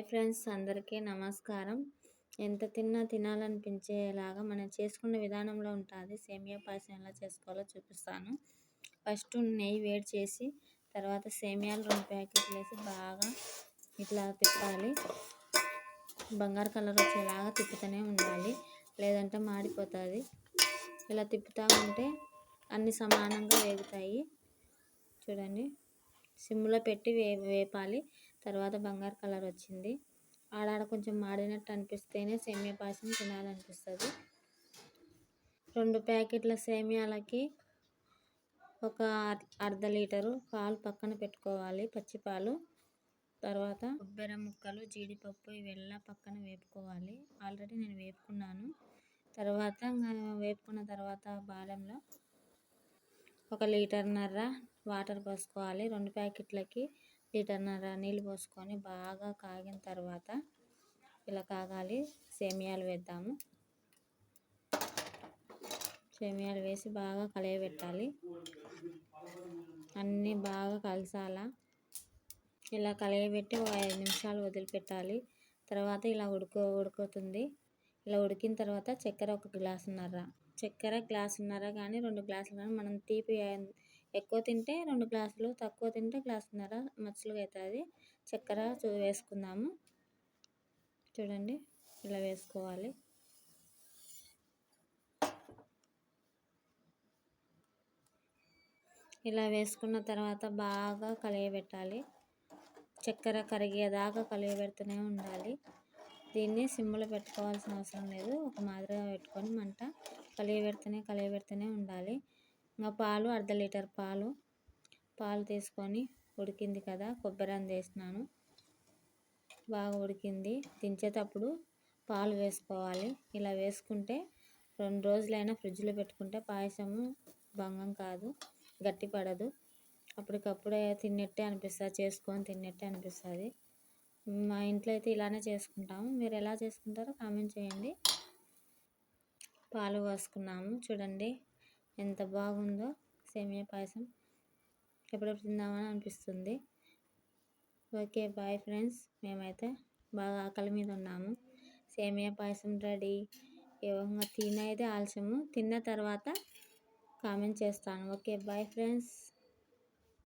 Hi friends అందరికీ నమస్కారం. ఎంత తిన్నా తినాలనిపించేలాగా మనం చేసుకున్న విధానంలో ఉంటుంది. సేమియా పాయసం ఎలా చేసుకోవాలో చూపిస్తాను. ఫస్ట్ నెయ్యి వేడి చేసి తర్వాత సేమియాలు రెండు ప్యాకెట్లు వేసి బాగా ఇట్లా తిప్పాలి. బంగారు కలర్ వచ్చేలాగా తిప్పుతూనే ఉండాలి. లేదంటే మాడిపోతుంది. ఇలా తిప్పుతూ ఉంటే అన్ని సమానంగా వేగుతాయి. చూడండి. సిమ్లో పెట్టి వే వేపాలి. తర్వాత బంగారు కలర్ వచ్చింది. ఆడాడ కొంచెం మాడినట్టు అనిపిస్తేనే సేమియా పాయసం తినాలనిపిస్తుంది. రెండు ప్యాకెట్ల సేమియాలకి ఒక అర్ధ లీటరు పాలు పక్కన పెట్టుకోవాలి పచ్చి పాలు తర్వాత కొబ్బరి ముక్కలు జీడిపప్పు ఇవెల్లా పక్కన వేపుకోవాలి. ఆల్రెడీ నేను వేపుకున్నాను. తర్వాత వేపుకున్న తర్వాత బాలంలో ఒక లీటర్న్నర వాటర్ పోసుకోవాలి. రెండు ప్యాకెట్లకి లీటర్న్నర నీళ్ళు పోసుకొని బాగా కాగిన తర్వాత ఇలా కాగాలి. సేమియాలు వేద్దాము. సేమియాలు వేసి బాగా కలయబెట్టాలి. అన్నీ బాగా కలసాలా ఇలా కలయబెట్టి ఒక ఐదు నిమిషాలు వదిలిపెట్టాలి. తర్వాత ఇలా ఉడుకో ఉడుకుతుంది. ఇలా ఉడికిన తర్వాత చక్కెర ఒక గ్లాసున్నర. చక్కెర గ్లాసున్నర కానీ రెండు గ్లాసులు కానీ మనం తీపి ఎక్కువ తింటే రెండు గ్లాసులు తక్కువ తింటే గ్లాసున్నర మచ్చలుగా అవుతుంది చక్కెర వేసుకుందాము. చూడండి ఇలా వేసుకోవాలి. ఇలా వేసుకున్న తర్వాత బాగా కలియబెట్టాలి. చక్కెర కరిగేదాకా కలియబెడుతూనే ఉండాలి. దీన్ని సిమ్లో పెట్టుకోవాల్సిన అవసరం లేదు. ఒక మాదిరిగా పెట్టుకొని మంట కలియబెడుతూనే కలియబెడుతూనే ఉండాలి. ఇంకా పాలు అర్ధ లీటర్ పాలు పాలు తీసుకొని ఉడికింది కదా కొబ్బరి వేసినాను. బాగా ఉడికింది. దించేటప్పుడు పాలు వేసుకోవాలి. ఇలా వేసుకుంటే రెండు రోజులైనా ఫ్రిడ్జ్లో పెట్టుకుంటే పాయసము భంగం కాదు గట్టి పడదు. అప్పటికప్పుడే తిన్నట్టే అనిపిస్తుంది చేసుకొని తిన్నట్టే అనిపిస్తుంది. మా ఇంట్లో అయితే ఇలానే చేసుకుంటాము. మీరు ఎలా చేసుకుంటారో కామెంట్ చేయండి. పాలు పోసుకున్నాము. చూడండి. ఎంత బాగుందో సేమియా పాయసం. ఎప్పుడెప్పుడు తిందామని అనిపిస్తుంది. Okay bye friends. మేమైతే బాగా ఆకలి మీద ఉన్నాము. సేమియా పాయసం రెడీ. ఏమో తినైతే ఆలస్యము. తిన్న తర్వాత కామెంట్ చేస్తాను. Okay bye friends.